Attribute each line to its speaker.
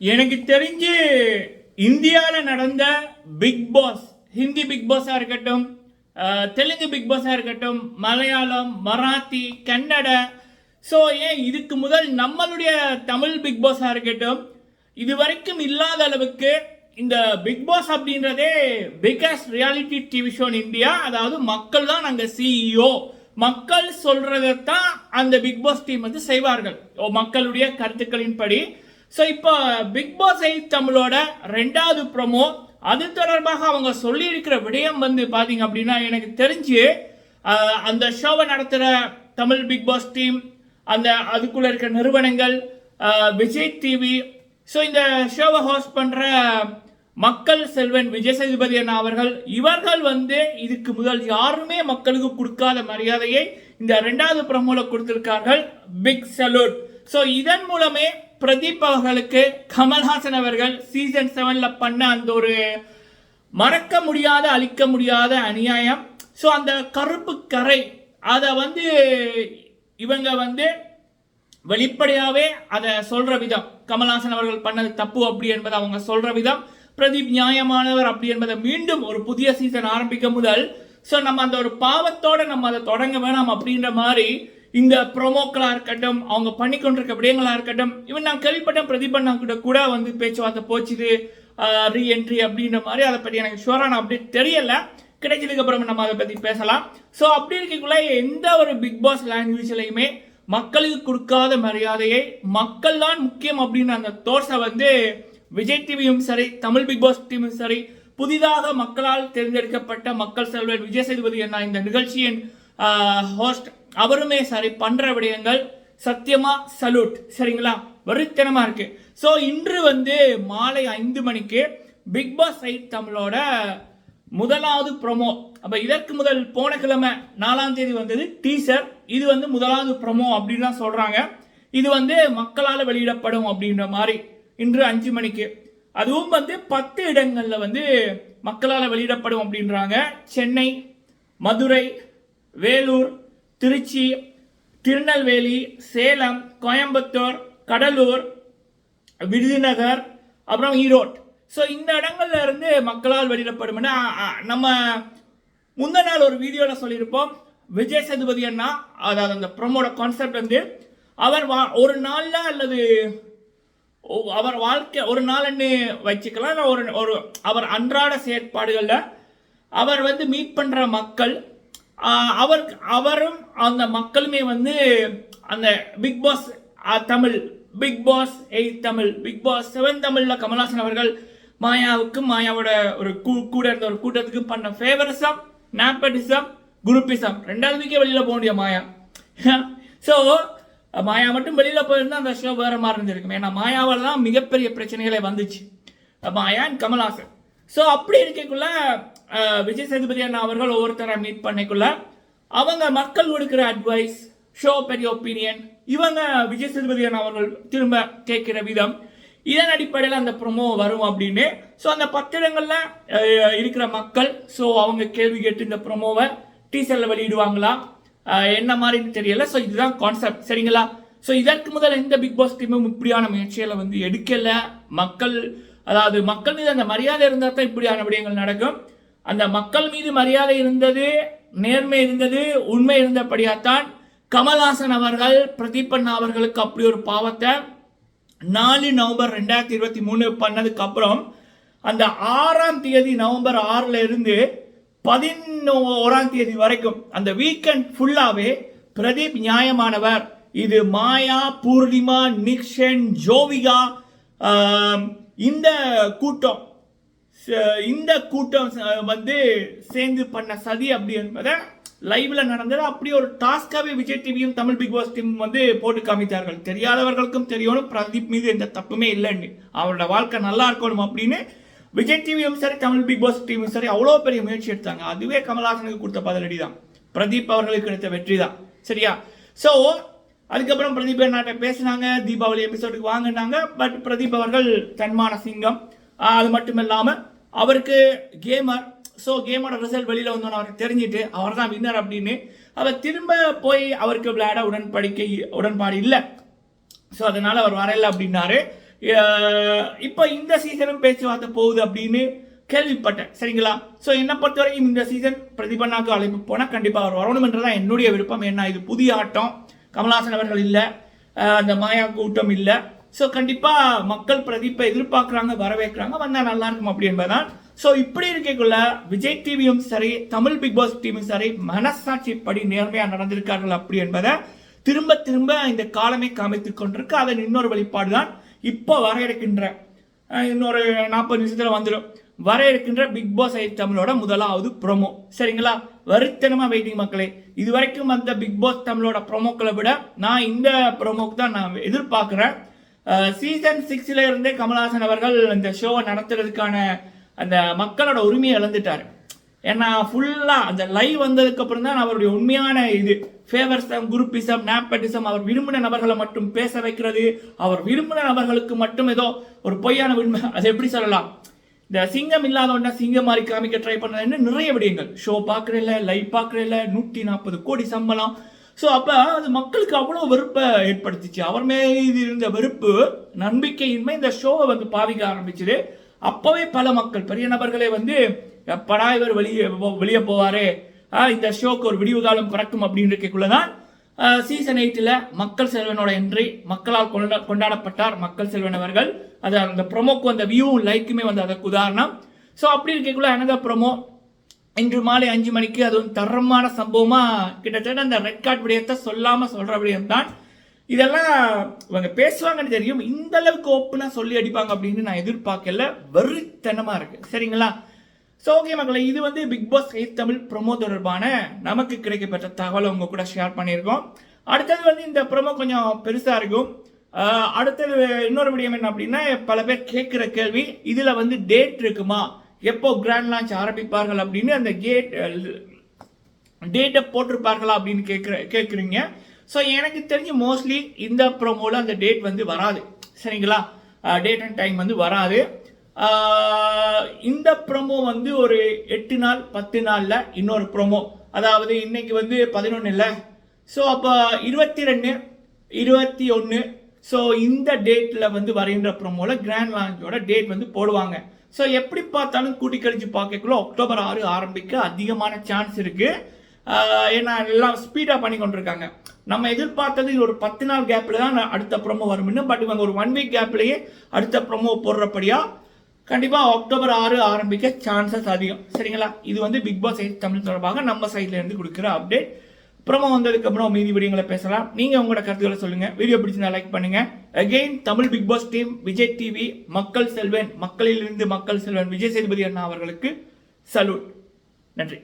Speaker 1: எனக்கு தெரிஞ்சு இந்தியாவில் நடந்த பிக் பாஸ் ஹிந்தி பிக் பாஸாக இருக்கட்டும் தெலுங்கு பிக் பாஸாக இருக்கட்டும் மலையாளம் மராத்தி கன்னட. ஸோ ஏன் இதுக்கு முதல் நம்மளுடைய தமிழ் பிக் பாஸாக இருக்கட்டும் இது வரைக்கும் இல்லாத அளவுக்கு இந்த பிக் பாஸ் அப்படின்றதே biggest reality TV show India அதாவது மக்கள் தான் நாங்கள் சிஇஓ மக்கள் சொல்றதைத்தான் அந்த பிக் பாஸ் டீம் வந்து செய்வார்கள். ஓ, மக்களுடைய கருத்துக்களின்படி ஸோ இப்போ பிக் பாஸ் எயிட் தமிழோட ரெண்டாவது ப்ரமோ அது தொடர்பாக அவங்க சொல்லியிருக்கிற விடயம் வந்து பார்த்தீங்க அப்படின்னா எனக்கு தெரிஞ்சு அந்த ஷோவை நடத்துகிற தமிழ் பிக் பாஸ் டீம் அந்த அதுக்குள்ள இருக்கிற நிறுவனங்கள் விஜய் டிவி ஸோ இந்த ஷோவை ஹோஸ்ட் பண்ணுற மக்கள் செல்வன் விஜய் சேதுபதி அண்ணா அவர்கள் இவர்கள் வந்து இதுக்கு முதல் யாருமே மக்களுக்கு கொடுக்காத மரியாதையை இந்த ரெண்டாவது ப்ரமோல கொடுத்திருக்கார்கள். பிக் சலூட் ஸோ இதன் மூலமே பிரதீப் அவர்களுக்கு கமல்ஹாசன் அவர்கள் சீசன் செவனில் பண்ண அந்த ஒரு மறக்க முடியாத அழிக்க முடியாத அநியாயம். ஸோ அந்த கருப்பு கரை அதை வந்து இவங்க வந்து வெளிப்படையாகவே அதை சொல்கிற விதம். கமல்ஹாசன் அவர்கள் பண்ணது தப்பு அப்படி என்பதை அவங்க சொல்கிற விதம். பிரதீப் நியாயமானவர் அப்படி என்பதை மீண்டும் ஒரு புதிய சீசன் ஆரம்பிக்க முதல். ஸோ நம்ம அந்த ஒரு பாவத்தோடு நம்ம அதை தொடங்க வேணாம் அப்படின்ற மாதிரி இந்த ப்ரொமோக்களாக இருக்கட்டும் அவங்க பண்ணி கொண்டிருக்க இருக்கட்டும் இவன் நான் கேள்விப்பட்ட பிரதிபண்ணா கூட கூட வந்து பேச்சுவார்த்தை போச்சுது ரீஎன்ட்ரி அப்படின்ற மாதிரி அதை பற்றி எனக்கு ஷுவரான அப்டேட் தெரியல கிடைச்சதுக்கு அப்புறம் நம்ம அதை பற்றி பேசலாம். ஸோ அப்படி இருக்கக்குள்ள எந்த ஒரு பிக் பாஸ் லாங்குவேஜ்லையுமே மக்களுக்கு கொடுக்காத மரியாதையை மக்கள் தான் முக்கியம் அப்படின்னு அந்த தோர்ஸை வந்து விஜய் டிவியும் சரி தமிழ் பிக் பாஸ் டீமும் சரி புதிதாக மக்களால் தேர்ந்தெடுக்கப்பட்ட மக்கள் செல்வன் விஜய் சேதுபதி என்ன இந்த நிகழ்ச்சியின் ஹோஸ்ட் அவருமே சரி பண்ற விடயங்கள் சத்தியமா சல்யூட் சரிங்களா? வெறித்தனமா இருக்கு. ஸோ இன்று வந்து மாலை ஐந்து மணிக்கு பிக் பாஸ் சைட் தமிழோட முதலாவது ப்ரொமோ அப்போ இதற்கு முதல் போன கிழமை நாலாம் தேதி வந்தது டீசர் இது வந்து முதலாவது ப்ரொமோ அப்படின்னு தான் சொல்கிறாங்க இது வந்து மக்களால் வெளியிடப்படும் அப்படின்ற மாதிரி இன்று அஞ்சு மணிக்கு. அதுவும் வந்து பத்து இடங்களில் வந்து மக்களால் வெளியிடப்படும் அப்படின்றாங்க. சென்னை மதுரை வேலூர் திருச்சி திருநெல்வேலி சேலம் கோயம்புத்தூர் கடலூர் விருதுநகர் அப்புறம் ஈரோட். ஸோ இந்த இடங்கள்ல இருந்து மக்களால் வெளியிடப்படும் நம்ம முந்த நாள் ஒரு வீடியோவில் சொல்லியிருப்போம். விஜய் சேதுபதி அண்ணா அதாவது அந்த ப்ரொமோட கான்செப்ட் வந்து அவர் வா- ஒரு நாளில் அல்லது அவர் வாழ்க்கை ஒரு நாள்னு வச்சுக்கலாம். ஒரு ஒரு அவர் அன்றாட செயற்பாடுகளில் அவர் வந்து மீட் பண்ணுற மக்கள் அவர் அவரும் அந்த மக்களுமே வந்து அந்த Bigg Boss Tamil Bigg Boss eight Tamil Bigg Boss seven தமிழில் கமல்ஹாசன் அவர்கள் மாயாவுக்கும் மாயாவோட ஒரு கூ கூட இருந்த ஒரு கூட்டத்துக்கும் பண்ண ஃபேவரிசம் நாப்படிசம் குரூப்பிசம் ரெண்டாவது வீக்கே வெளியில் போக முடியும் மாயா. ஸோ மாயா மட்டும் வெளியில போயிருந்தா அந்த ஷோ வேற மாதிரி இருந்திருக்கும். ஏன்னா மாயாவால் தான் மிகப்பெரிய பிரச்சனைகளே வந்துச்சு. மாயா அண்ட் கமல்ஹாசன். ஸோ அப்படி இருக்கக்குள்ள விஜய் சேதுபதி அண்ணா அவர்கள் ஒவ்வொருத்தரை மீட் பண்ணிக்குள்ள. அவங்க மக்கள் கொடுக்குற அட்வைஸ் ஷோ பெரிய ஒப்பீனியன் இவங்க விஜய் சேதுபதி அண்ணா அவர்கள் திரும்ப கேட்கிற விதம். இதன் அடிப்படையில் அந்த ப்ரொமோ வரும் அப்படின்னு. ஸோ அந்த பத்திரங்களில் இருக்கிற மக்கள் ஸோ அவங்க கேள்வி கேட்டு இந்த ப்ரொமோவை டீசரில் வெளியிடுவாங்களா? என்ன மாதிரின்னு தெரியல. ஸோ இதுதான் கான்செப்ட் சரிங்களா? ஸோ இதற்கு முதல் எந்த பிக் பாஸ் டீமும் இப்படியான முயற்சியில் வந்து எடுக்கலை. மக்கள் அதாவது மக்கள் மீது அந்த மரியாதை இருந்தால் தான் இப்படியான விடயங்கள் நடக்கும். அந்த மக்கள் மீது மரியாதை இருந்தது நேர்மை இருந்தது உண்மை இருந்தபடியாத்தான் கமல்ஹாசன் அவர்கள் பிரதீப் அண்ணா அவர்களுக்கு அப்படி ஒரு பாவத்தை நாலு நவம்பர் ரெண்டாயிரத்தி இருபத்தி மூணு பண்ணதுக்கு அப்புறம் அந்த ஆறாம் தேதி நவம்பர் ஆறுல இருந்து பதினோராம் தேதி வரைக்கும் அந்த வீக்கெண்ட் ஃபுல்லாகவே பிரதீப் நியாயமானவர். இது மாயா பூர்ணிமா நிக்ஷன் ஜோவிகா இந்த கூட்டம் இந்த கூட்டம் வந்து சேர்ந்து பண்ண சதி அப்படி என்பதை லைவ்ல நடந்தது அப்படி ஒரு டாஸ்காவே விஜய் டிவியும் தமிழ் பிக் பாஸ் டீம் வந்து போட்டு காமித்தார்கள். தெரியாதவர்களுக்கும் தெரியணும் பிரதீப் மீது எந்த தப்புமே இல்லைன்னு. அவரோட வாழ்க்கை நல்லா இருக்கணும் அப்படின்னு விஜய் டிவியும் சரி தமிழ் பிக் பாஸ் டீமும் சரி அவ்வளோ பெரிய முயற்சி எடுத்தாங்க. அதுவே கமல்ஹாசனுக்கு கொடுத்த பதிலடி தான். பிரதீப் அவர்களுக்கு கிடைத்த வெற்றி தான். சரியா? ஸோ அதுக்கப்புறம் பிரதீப் நாட்டை பேசினாங்க. தீபாவளி எபிசோடுக்கு வாங்கினாங்க. பட் பிரதீப் அவர்கள் தன்மான சிங்கம். அது மட்டும் இல்லாமல் அவருக்கு கேமர் ஸோ கேமோட ரிசல்ட் வெளியில் வந்தோன்னு அவருக்கு தெரிஞ்சுட்டு அவர் தான் வின்னர் அப்படின்னு. அவர் திரும்ப போய் அவருக்கு விளையாட உடன்படிக்கை உடன்பாடு இல்லை. ஸோ அதனால் அவர் வரையில அப்படின்னாரு. இப்போ இந்த சீசனும் பேச்சுவார்த்தை போகுது அப்படின்னு கேள்விப்பட்டேன். சரிங்களா? ஸோ என்னை பொறுத்த வரைக்கும் இந்த சீசன் பிரதிபண்ணாக்கு அழைப்பு போனால் கண்டிப்பாக அவர் வரணுமென்றதான் என்னுடைய விருப்பம். என்ன இது புதிய ஆட்டம். கமல்ஹாசன் அவர்கள் இல்லை. அந்த மாயா கூட்டம் இல்லை. ஸோ கண்டிப்பாக மக்கள் பிரதீப்பை எதிர்பார்க்குறாங்க வரவேற்கிறாங்க வந்தால் நல்லா இருக்கும் அப்படி என்பதுதான் ஸோ இப்படி இருக்கக்குள்ள விஜய் டிவியும் சரி தமிழ் பிக் பாஸ் டீமும் சரி மனசாட்சிப்படி நேர்மையாக நடந்திருக்கார்கள் அப்படி என்பதை திரும்ப திரும்ப இந்த காலமே காமித்து கொண்டிருக்கு. அதன் இன்னொரு வெளிப்பாடு தான் இப்போ வர இருக்கின்ற இன்னொரு நாற்பது நிமிஷத்தில் வந்துடும் வர இருக்கின்ற பிக் பாஸ் ஐ தமிழோட முதலாவது ப்ரோமோ சரிங்களா? வருத்தனமாக வெயிட்டிங் மக்களே இது வரைக்கும் அந்த பிக் பாஸ் தமிழோட ப்ரோமோக்களை விட நான் இந்த ப்ரோமோக்கு தான் நான் எதிர்பார்க்குறேன். சீசன் சிக்ஸில் இருந்தே கமல்ஹாசன் அவர்கள் இந்த ஷோவை நடத்துறதுக்கான அந்த மக்களோட உரிமையை இழந்துட்டார். ஏன்னா ஃபுல்லாக அந்த லைவ் வந்ததுக்கப்புறம் தான் அவருடைய உண்மையான இது ஃபேவர்ஸம் குரூப்பிசம் நேப்பட்டிசம் அவர் விரும்பின நபர்களை மட்டும் பேச வைக்கிறது அவர் விரும்பின நபர்களுக்கு மட்டும் ஏதோ ஒரு பொய்யான உண்மை அதை எப்படி சொல்லலாம்? இந்த சிங்கம் இல்லாதவன சிங்கம் மாதிரி காமிக்க ட்ரை பண்ணதுன்னு நிறைய விடயங்கள். ஷோ பார்க்குறதில்ல லைவ் பார்க்குறதில்ல நூற்றி நாற்பது கோடி சம்பளம் ஸோ அப்போ அது மக்களுக்கு அவ்வளோ வெறுப்பை ஏற்படுத்திச்சு. அவர் மீது இருந்த வெறுப்பு நம்பிக்கையின்மை இந்த ஷோவை வந்து பாவிக்க ஆரம்பிச்சது. அப்போவே பல மக்கள் பெரிய நபர்களே வந்து எப்படா இவர் வெளியே வெளியே போவாரே? இந்த ஷோக்கு ஒரு விடிவு காலம் பிறக்கும் அப்படின்றக்குள்ள தான் சீசன் எயிட்டில் மக்கள் செல்வனோட என்ட்ரி மக்களால் கொண்டா கொண்டாடப்பட்டார் மக்கள் செல்வன் அவர்கள். அது அந்த ப்ரொமோக்கு அந்த வியூவும் லைக்குமே வந்து அதற்கு உதாரணம். ஸோ அப்படி இருக்கக்குள்ள அனதர் ப்ரொமோ இன்று மாலை அஞ்சு மணிக்கு அதுவும் தரமான சம்பவமா கிட்டத்தட்ட அந்த ரெட் கார்டு விடயத்தை சொல்லாம சொல்ற விடயம்தான். இதெல்லாம் இவங்க பேசுவாங்கன்னு தெரியும். இந்த அளவுக்கு ஓப்பனா சொல்லி அடிப்பாங்க அப்படின்னு நான் எதிர்பார்க்கல. வெறித்தனமா இருக்கு. சரிங்களா? ஸோ ஓகே மக்களை இது வந்து Bigg Boss eight Tamil promo தொடர்பான நமக்கு கிடைக்கப்பட்ட தகவலை உங்க கூட ஷேர் பண்ணியிருக்கோம். அடுத்தது வந்து இந்த ப்ரொமோ கொஞ்சம் பெருசா இருக்கும். அடுத்தது இன்னொரு விடயம் என்ன அப்படின்னா பல பேர் கேட்குற கேள்வி இதுல வந்து டேட் இருக்குமா? எப்போ கிராண்ட் லான்ச் ஆரம்பிப்பார்கள் அப்படின்னு அந்த கேட் டேட்டை போட்டிருப்பார்களா அப்படின்னு கேட்குற கேட்குறீங்க ஸோ எனக்கு தெரிஞ்சு மோஸ்ட்லி இந்த ப்ரோமோவில் அந்த டேட் வந்து வராது. சரிங்களா? டேட் அண்ட் டைம் வந்து வராது. இந்த ப்ரோமோ வந்து ஒரு எட்டு நாள் பத்து நாளில் இன்னொரு ப்ரோமோ அதாவது இன்னைக்கு வந்து பதினொன்று இல்லை. ஸோ அப்போ இருபத்தி ரெண்டு இருபத்தி ஒன்று ஸோ இந்த டேட்டில் வந்து வரைகின்ற ப்ரோமோவில் கிராண்ட் லான்ச்சோட டேட் வந்து போடுவாங்க. ஸோ எப்படி பார்த்தாலும் கூட்டி கழிச்சு பார்க்கக்குள்ள அக்டோபர் ஆறு ஆரம்பிக்க அதிகமான சான்ஸ் இருக்குது ஏன்னா எல்லாம் ஸ்பீடாக பண்ணி கொண்டிருக்காங்க. நம்ம எதிர்பார்த்தது ஒரு பத்து நாள் கேப்பில் தான் அடுத்த ப்ரோமோ வரும்னு பட் இவங்க ஒரு ஒன் வீக் கேப்லேயே அடுத்த ப்ரோமோ போடுறபடியாக கண்டிப்பாக அக்டோபர் ஆறு ஆரம்பிக்க சான்சஸ் அதிகம். சரிங்களா? இது வந்து பிக் பாஸ் எயிட் தமிழ் தொடர்பாக நம்ம சைட்லேருந்து கொடுக்குற அப்டேட் ப்ரோமோ வந்ததுக்கு அப்புறம் மீதி வீடியோங்களை பேசலாம். நீங்க உங்களோட கருத்துக்களை சொல்லுங்க. வீடியோ பிடிச்சிருந்தா லைக் பண்ணுங்க. Again Tamil Bigg Boss team Vijay TV மக்கள் செல்வன் மக்களிலிருந்து மக்கள் செல்வன் விஜய் சேதுபதி அண்ணா அவர்களுக்கு சலூட் நன்றி.